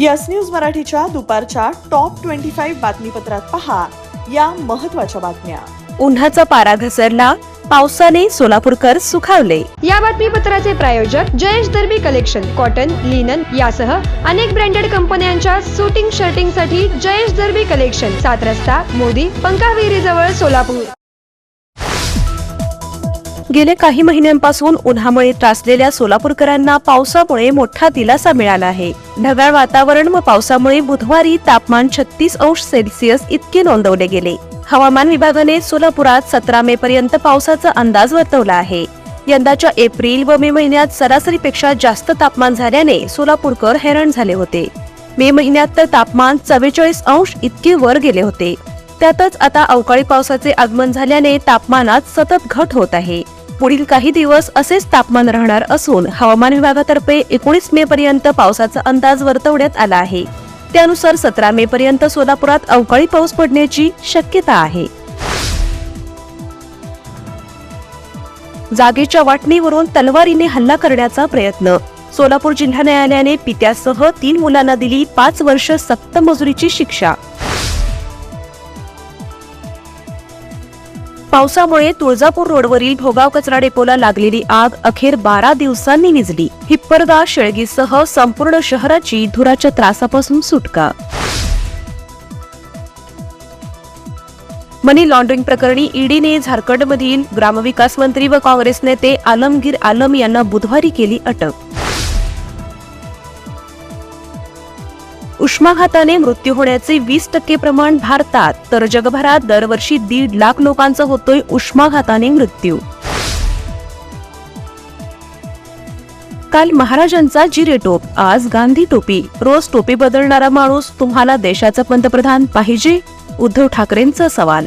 Yes news मराठीच्या दुपारच्या top twenty five बातमीपत्रात पहा या महत्त्वाच्या बातम्या. उन्हाचा पारा घसरला पावसाने सोलापूरकर सुखावले. या बातमीपत्राचे प्रायोजक Jayesh Darbi collection cotton linen यासह अनेक ब्रँडेड कंपन्यांच्या सुटिंग शर्टिंगसाठी जयेश दर्बी कलेक्शन सात रस्ता मोदी पंकाविहिरी जवळ सोलापूर. गेले काही महिन्यांपासून उन्हामुळे त्रासलेल्या सोलापूरकरांना पावसामुळे मोठा दिलासा मिळाला आहे. ढगाळ वातावरण व पावसामुळे बुधवारी तापमान छत्तीस अंश सेल्सिअस इतके नोंदवले गेले. हवामान विभागाने सोलापुरात सतरा मे पर्यंत पावसाचा अंदाज वर्तवला आहे. यंदाच्या एप्रिल व मे महिन्यात सरासरीपेक्षा जास्त तापमान झाल्याने सोलापूरकर हैराण झाले होते. मे महिन्यात तर तापमान चव्वेचाळीस अंश इतके वर गेले होते. त्यातच आता अवकाळी पावसाचे आगमन झाल्याने तापमानात सतत घट होत आहे. पुढील काही दिवस असेच तापमान राहणार असून हवामान विभागातर्फे एकोणीस मे पर्यंत पावसाचा अंदाज वर्तवण्यात आला आहे. त्यानुसार सतरा मे पर्यंत सोलापुरात अवकाळी पाऊस पडण्याची शक्यता आहे. जागेच्या वाटणीवरून तलवारीने हल्ला करण्याचा प्रयत्न. सोलापूर जिल्हा न्यायालयाने पित्यासह तीन मुलांना दिली पाच वर्ष सक्त मजुरीची शिक्षा. पावसामुळे तुळजापूर रोडवरील भोगाव कचरा डेपोला लागलेली आग अखेर बारा दिवसांनी निजली. हिप्परगा शेळगीसह संपूर्ण शहराची धुराच्या त्रासापासून सुटका. मनी लॉन्ड्रिंग प्रकरणी ईडीने झारखंडमधील ग्रामविकास मंत्री व काँग्रेस नेते आलमगीर आलम यांना बुधवारी केली अटक. उष्माघाताने मृत्यू होण्याचे वीस टक्के प्रमाण भारतात तर जगभरात दरवर्षी दीड लाख लोकांचा होतोय उष्माघाताने मृत्यू. काल महाराजांचा जिरे टोप आज गांधी टोपी. रोज टोपी बदलणारा माणूस तुम्हाला देशाचा पंतप्रधान पाहिजे? उद्धव ठाकरेंचा सवाल.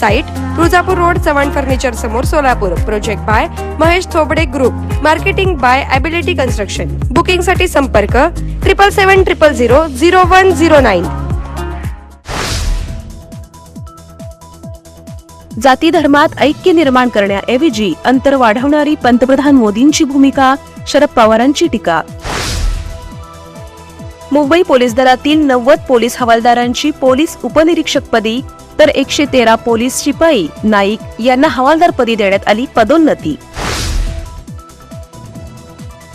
Site Tuljapur road Chavan furniture समोर Solapur. Project by Mahesh Thobade group marketing by ability construction बुकिंगसाठी संपर्क triple seven triple zero zero one zero nine जाती धर्मात ऐक्य निर्माण करण्याऐवजी अंतर वाढवणारी पंतप्रधान मोदींची भूमिका शरद पवारांची टीका. मुंबई पोलीस दलातील नव्वद पोलीस हवालदारांची पोलीस उपनिरीक्षकपदी तर एकशे तेरा पोलीस शिपाई नाईक यांना हवालदारपदी देण्यात आली पदोन्नती.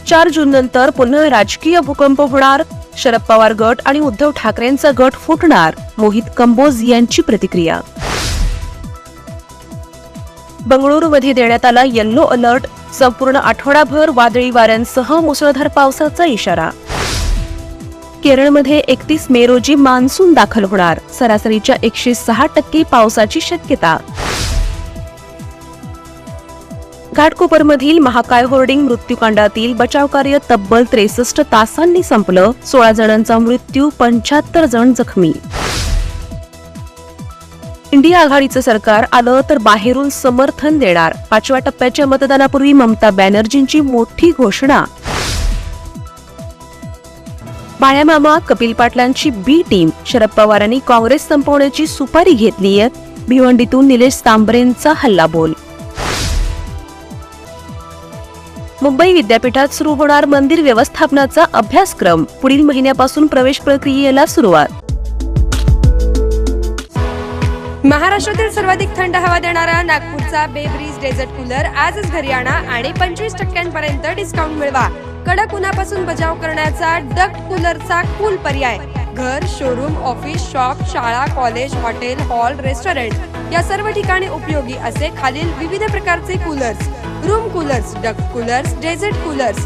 चार जून नंतर पुन्हा राजकीय भूकंप होणार. शरद पवार गट आणि उद्धव ठाकरेंचा गट फुटणार मोहित कंबोज यांची प्रतिक्रिया. बंगळुरूमध्ये देण्यात आला येल्लो अलर्ट संपूर्ण आठवडाभर वादळी वाऱ्यांसह मुसळधार पावसाचा इशारा. केरळमध्ये एकतीस मे रोजी मान्सून दाखल होणार. सरासरीच्या एकशे सहा टक्के पावसाची शक्यता. घाटकोपरमधील महाकाय होर्डिंग मृत्यूकांडातील बचाव कार्य तब्बल त्रेसष्ट तासांनी संपलं. सोळा जणांचा मृत्यू पंच्याहत्तर जण जखमी. इंडिया आघाडीचं सरकार आलं तर बाहेरून समर्थन देणार. पाचव्या टप्प्याच्या मतदानापूर्वी ममता बॅनर्जींची मोठी घोषणा. बाळ्यामामा कपिल पाटलांची बी टीम शरद पवारांनी काँग्रेस संपवण्याची सुपारी घेतलीय भिवंडीतून निलेश तांबरेंचा हल्लाबोल. मुंबई विद्यापीठात सुरू होणार मंदिर व्यवस्थापनाचा अभ्यासक्रम. पुढील महिन्यापासून प्रवेश प्रक्रियेला सुरुवात. महाराष्ट्रातील सर्वाधिक थंड हवा देणारा नागपूरचा बेब्रिज डेझर्ट कूलर आजच घरी आणा आणि पंचवीस टक्क्यांपर्यंत डिस्काउंट मिळवा. कडक उन्हापासून बचाव करण्याचा डक्ट कूलरचा कूल पर्याय. घर शोरूम ऑफिस शॉप शाळा कॉलेज हॉटेल हॉल रेस्टॉरंट या सर्व ठिकाणी उपयोगी असे खालील विविध प्रकारचे coolers room coolers duct coolers desert coolers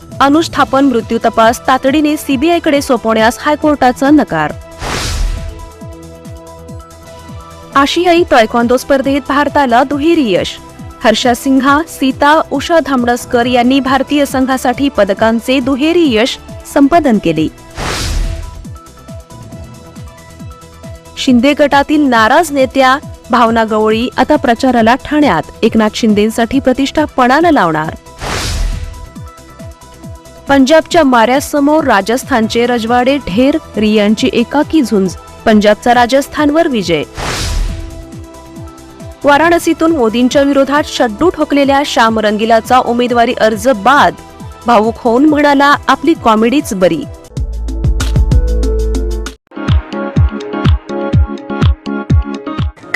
अनुष्ठापन मृत्यू तपास तातडीने सीबीआयकडे सोपवण्यास हायकोर्टाचा नकार. आशियाई टॉयकॉन्डो स्पर्धेत भारताला दुहेरी यश. हर्षा सिंघा सीता उषा धामडसकर यांनी भारतीय संघासाठी पदकांचे दुहेरी यश संपादन केले. शिंदे गटातील नाराज नेत्या भावना गवळी आता प्रचाराला ठाण्यात. एकनाथ शिंदेसाठी प्रतिष्ठा पणाला लावणार. पंजाबच्या माऱ्यासमोर राजस्थानचे रजवाडे ढेर रियांची एकाकी झुंज पंजाबचा राजस्थानवर विजय. वाराणसीतून मोदींच्या विरोधात शड्डू ठोकलेल्या श्याम रंगिलाचा उमेदवारी अर्ज बाद. भाऊक होऊन म्हणाला आपली कॉमेडीच बरी.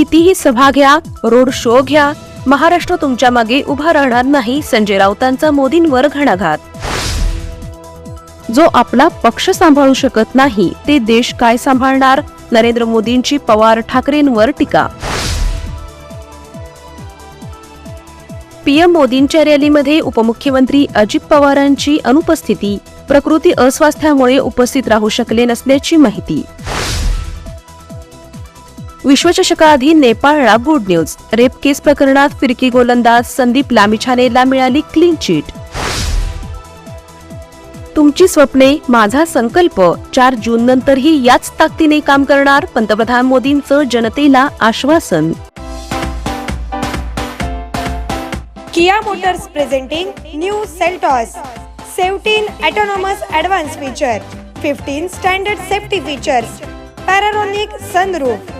कितीही सभा घ्या रोड शो घ्या महाराष्ट्र तुमच्या मागे उभा राहणार नाही संजय राऊतांचा मोदींवर घणाघात. जो आपला पक्ष सांभाळू शकत नाही ते देश काय सांभाळणार? नरेंद्र मोदींची पवार ठाकरेंवर टीका. पीएम मोदींच्या रॅलीमध्ये उपमुख्यमंत्री अजित पवारांची अनुपस्थिती प्रकृती अस्वास्थ्यामुळे उपस्थित राहू शकले नसल्याची माहिती. विश्वचषकाआधी नेपाळला गुड न्यूज रेप केस प्रकरणात फिरकी गोलंदाज संदीप लामिछानेला मिळाली क्लीन चिट तुमची स्वप्ने माझा संकल्प. चार जून नंतरही याच ताकदीने काम करणार पंतप्रधान मोदींचं जनतेला आश्वासन. Kia Motors presenting new Seltos. 17 autonomous advanced feature. 15 standard safety features. Panoramic sunroof